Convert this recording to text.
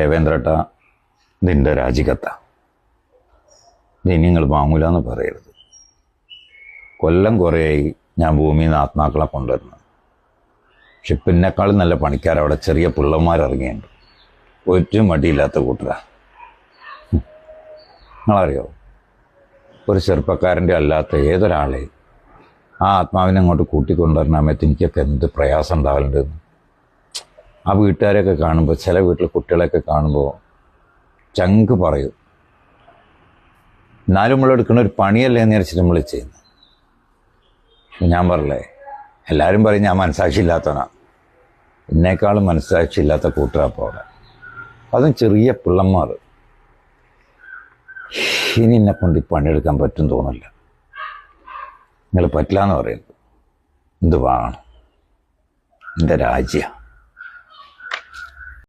ദേവേന്ദ്രട്ട ഇതിന്റെ രാജിക്കത്ത ഇനി നിങ്ങൾ വാങ്ങൂലെന്ന് പറയരുത്. കൊല്ലം കുറേയായി ഞാൻ ഭൂമിയിൽ നിന്ന് ആത്മാക്കളെ കൊണ്ടുവരുന്നത് പിന്നെക്കാളും നല്ല പണിക്കാരവിടെ ചെറിയ പിള്ളന്മാരിറങ്ങിയുണ്ട് ഒരു മടിയില്ലാത്ത കൂട്ടരാ. നിങ്ങളറിയോ? ഒരു ചെറുപ്പക്കാരന്റെ അല്ലാത്ത ഏതൊരാളെ ആ ആത്മാവിനെ അങ്ങോട്ട് കൂട്ടിക്കൊണ്ടുവരുന്ന സമയത്ത് എനിക്കൊക്കെ എന്ത് പ്രയാസം ഉണ്ടാവലുണ്ടെന്ന് ആ വീട്ടുകാരെയൊക്കെ കാണുമ്പോൾ ചില വീട്ടിലെ കുട്ടികളെയൊക്കെ കാണുമ്പോൾ ചങ്ക് പറയും. എന്നാലും നമ്മൾ എടുക്കുന്ന ഒരു പണിയല്ലേ എന്ന് വിചാരിച്ചിട്ട് നമ്മൾ ചെയ്യുന്നത്. ഞാൻ പറഞ്ഞില്ലേ എല്ലാവരും പറയും ഞാൻ മനസാക്ഷി ഇല്ലാത്തവനാ എന്നേക്കാളും മനസാക്ഷി ഇല്ലാത്ത കൂട്ടരാപ്പോൾ അവിടെ. അതും ചെറിയ പിള്ളന്മാർ ഇനി എന്നെ കൊണ്ട് ഈ പണിയെടുക്കാൻ പറ്റും തോന്നില്ല നിങ്ങൾ പറ്റില്ല എന്ന് പറയുന്നത് എന്ത് വാങ്ങണം എന്റെ രാജ്യ.